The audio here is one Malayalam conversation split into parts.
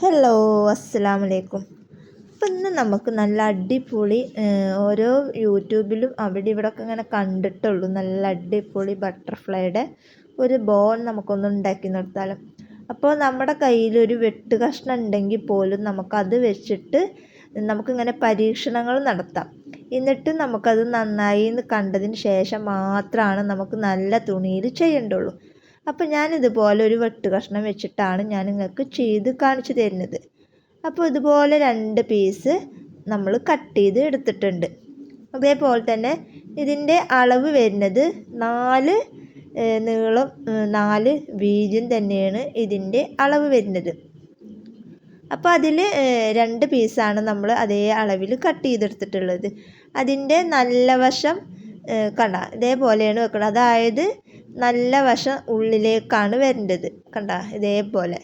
ഹലോ അസ്സാം വലൈക്കും അപ്പം ഇന്ന് നമുക്ക് നല്ല അടിപൊളി ഓരോ യൂട്യൂബിലും അവിടെ ഇവിടെ ഒക്കെ ഇങ്ങനെ കണ്ടിട്ടുള്ളൂ. നല്ല അടിപൊളി ബട്ടർഫ്ലൈയുടെ ഒരു ബോൺ നമുക്കൊന്ന് ഉണ്ടാക്കി നിർത്താലും. അപ്പോൾ നമ്മുടെ കയ്യിൽ ഒരു വെട്ട് കഷ്ണം ഉണ്ടെങ്കിൽ പോലും നമുക്കത് വെച്ചിട്ട് നമുക്കിങ്ങനെ പരീക്ഷണങ്ങൾ നടത്താം. എന്നിട്ട് നമുക്കത് നന്നായി എന്ന് കണ്ടതിന് ശേഷം മാത്രമാണ് നമുക്ക് നല്ല തുണിയിൽ ചെയ്യേണ്ടുള്ളൂ. അപ്പോൾ ഞാൻ ഇതുപോലെ ഒരു വെട്ട് കഷ്ണം വെച്ചിട്ടാണ് ഞാൻ നിങ്ങൾക്ക് ചെയ്ത് കാണിച്ചു തരുന്നത്. അപ്പോൾ ഇതുപോലെ രണ്ട് പീസ് നമ്മൾ കട്ട് ചെയ്ത് എടുത്തിട്ടുണ്ട്. അതേപോലെ തന്നെ ഇതിന്റെ അളവ് വരുന്നത് നാല് നീളം നാല് വീതിയും തന്നെയാണ് ഇതിന്റെ അളവ് വരുന്നത്. അപ്പോൾ അതിൽ രണ്ട് പീസാണ് നമ്മൾ അതേ അളവിൽ കട്ട് ചെയ്തെടുത്തിട്ടുള്ളത്. അതിന്റെ നല്ല വശം കണ്ട ഇതേപോലെയാണ് വെക്കുന്നത് അതായത് നല്ല വശം ഉള്ളിലേക്കാണ് വരേണ്ടത്. കണ്ട? ഇതേപോലെ.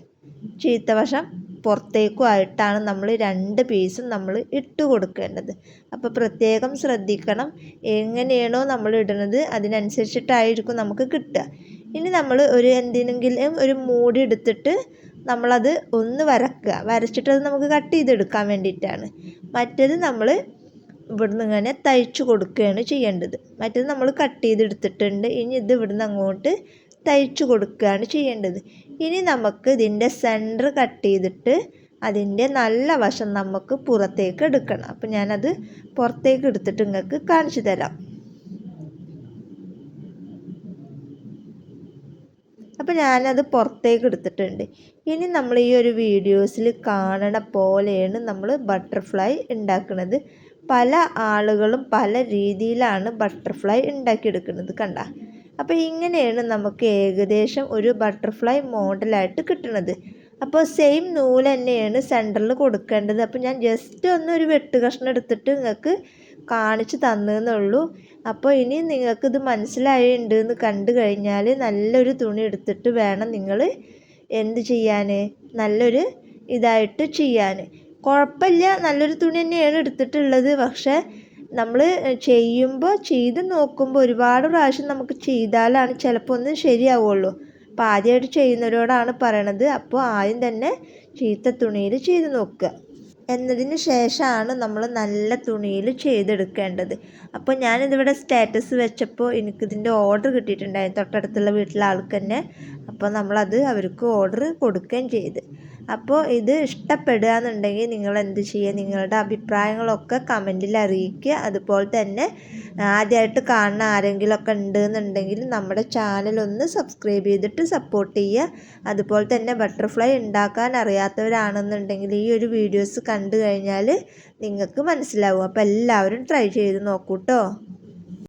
ചീത്ത വശം പുറത്തേക്കും ആയിട്ടാണ് നമ്മൾ രണ്ട് പീസും നമ്മൾ ഇട്ട് കൊടുക്കേണ്ടത്. അപ്പോൾ പ്രത്യേകം ശ്രദ്ധിക്കണം. എങ്ങനെയാണോ നമ്മൾ ഇടുന്നത് അതിനനുസരിച്ചിട്ടായിരിക്കും നമുക്ക് കിട്ടുക. ഇനി നമ്മൾ ഒരു എന്തിനെങ്കിലും ഒരു മൂടി എടുത്തിട്ട് നമ്മളത് ഒന്ന് വരക്കുക. വരച്ചിട്ടത് നമുക്ക് കട്ട് ചെയ്തെടുക്കാൻ വേണ്ടിയിട്ടാണ്. മറ്റേത് നമ്മൾ ഇവിടുന്ന് ഇങ്ങനെ തയ്ച്ചു കൊടുക്കുകയാണ് ചെയ്യേണ്ടത്. മറ്റേത് നമ്മൾ കട്ട് ചെയ്തെടുത്തിട്ടുണ്ട്. ഇനി ഇത് ഇവിടുന്ന് അങ്ങോട്ട് തയ്ച്ചു കൊടുക്കുകയാണ് ചെയ്യേണ്ടത്. ഇനി നമുക്ക് ഇതിന്റെ സെന്റർ കട്ട് ചെയ്തിട്ട് അതിന്റെ നല്ല വശം നമുക്ക് പുറത്തേക്ക് എടുക്കണം. അപ്പം ഞാനത് പുറത്തേക്ക് എടുത്തിട്ട് നിങ്ങൾക്ക് കാണിച്ചു തരാം. അപ്പോൾ ഞാനത് പുറത്തേക്ക് എടുത്തിട്ടുണ്ട്. ഇനി നമ്മൾ ഈ ഒരു വീഡിയോസിൽ കാണണ പോലെയാണ് നമ്മൾ ബട്ടർഫ്ലൈ ഉണ്ടാക്കുന്നത്. പല ആളുകളും പല രീതിയിലാണ് ബട്ടർഫ്ലൈ ഉണ്ടാക്കിയെടുക്കുന്നത് കണ്ട. അപ്പോൾ ഇങ്ങനെയാണ് നമുക്ക് ഏകദേശം ഒരു ബട്ടർഫ്ലൈ മോഡലായിട്ട് കിട്ടുന്നത് അപ്പോൾ സെയിം നൂൽ തന്നെയാണ് സെന്ററിൽ കൊടുക്കേണ്ടത്. അപ്പോൾ ഞാൻ ജസ്റ്റ് ഒന്ന് ഒരു വെട്ട് കഷ്ണം എടുത്തിട്ട് നിങ്ങൾക്ക് കാണിച്ച് തന്നതെന്നുള്ളൂ അപ്പോൾ ഇനി നിങ്ങൾക്കിത് മനസ്സിലായിട്ടുണ്ട് എന്ന് കണ്ടു കഴിഞ്ഞാൽ നല്ലൊരു തുണി എടുത്തിട്ട് വേണം നിങ്ങൾ എന്ത് ചെയ്യാൻ നല്ലൊരു ഇതായിട്ട് ചെയ്യാൻ കുഴപ്പമില്ല. നല്ലൊരു തുണി തന്നെയാണ് എടുത്തിട്ടുള്ളത്. പക്ഷേ നമ്മൾ ചെയ്യുമ്പോൾ ചെയ്ത് നോക്കുമ്പോൾ ഒരുപാട് പ്രാവശ്യം നമുക്ക് ചെയ്താലാണ് ചിലപ്പോൾ ഒന്ന് ശരിയാവുള്ളൂ. അപ്പോൾ ആദ്യമായിട്ട് ചെയ്യുന്നവരോടാണ് പറയണത്. അപ്പോൾ ആദ്യം തന്നെ ചീത്ത തുണിയിൽ ചെയ്ത് നോക്കുക. എന്നതിന് ശേഷമാണ് നമ്മൾ നല്ല തുണിയിൽ ചെയ്തെടുക്കേണ്ടത്. അപ്പോൾ ഞാനിതിവിടെ സ്റ്റാറ്റസ് വെച്ചപ്പോൾ എനിക്കിതിന്റെ ഓർഡർ കിട്ടിയിട്ടുണ്ടായിരുന്നു. തൊട്ടടുത്തുള്ള വീട്ടിലെ ആൾക്ക് തന്നെ. അപ്പോൾ നമ്മളത് അവർക്ക് ഓർഡർ കൊടുക്കുകയും ചെയ്ത്. അപ്പോൾ ഇത് ഇഷ്ടപ്പെടുക എന്നുണ്ടെങ്കിൽ നിങ്ങൾ എന്ത് ചെയ്യുക? നിങ്ങളുടെ അഭിപ്രായങ്ങളൊക്കെ കമന്റിൽ അറിയിക്കുക. അതുപോലെ തന്നെ ആദ്യമായിട്ട് കാണുന്ന ആരെങ്കിലുമൊക്കെ ഉണ്ടെന്നുണ്ടെങ്കിൽ നമ്മുടെ ചാനൽ ഒന്ന് സബ്സ്ക്രൈബ് ചെയ്തിട്ട് സപ്പോർട്ട് ചെയ്യുക. അതുപോലെ തന്നെ ബട്ടർഫ്ലൈ ഉണ്ടാക്കാൻ അറിയാത്തവരാണെന്നുണ്ടെങ്കിൽ ഈ ഒരു വീഡിയോസ് കണ്ടു കഴിഞ്ഞാൽ നിങ്ങൾക്ക് മനസ്സിലാവും. അപ്പോൾ എല്ലാവരും ട്രൈ ചെയ്ത് നോക്കൂ കേട്ടോ